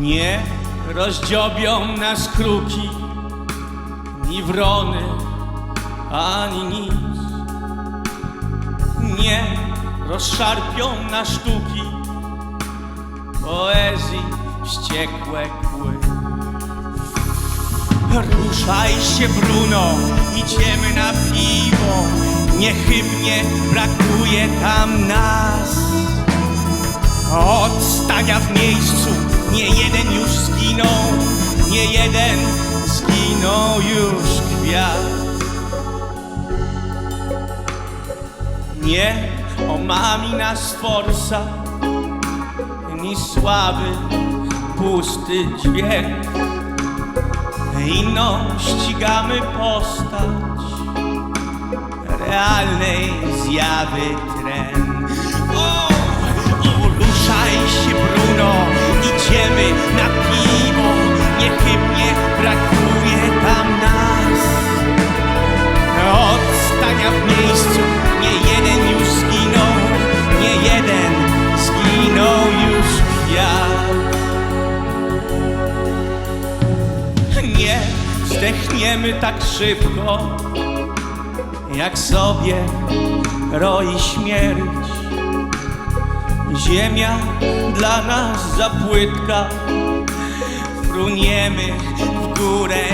Nie rozdziobią nas kruki, ni wrony, ani nic. Nie rozszarpią na sztuki poezji wściekłe kły. Ruszaj się, Bruno, idziemy na piwo. Niechybnie brakuje tam nas. Odstania w miejscu, nie jeden już zginął, nie jeden zginął już kwiat. Nie omami nas forsa, ni słaby, pusty dźwięk. Ino ścigamy postać realnej zjawy tren. Zdechniemy tak szybko, jak sobie roi śmierć. Ziemia dla nas za płytka, fruniemy w górę.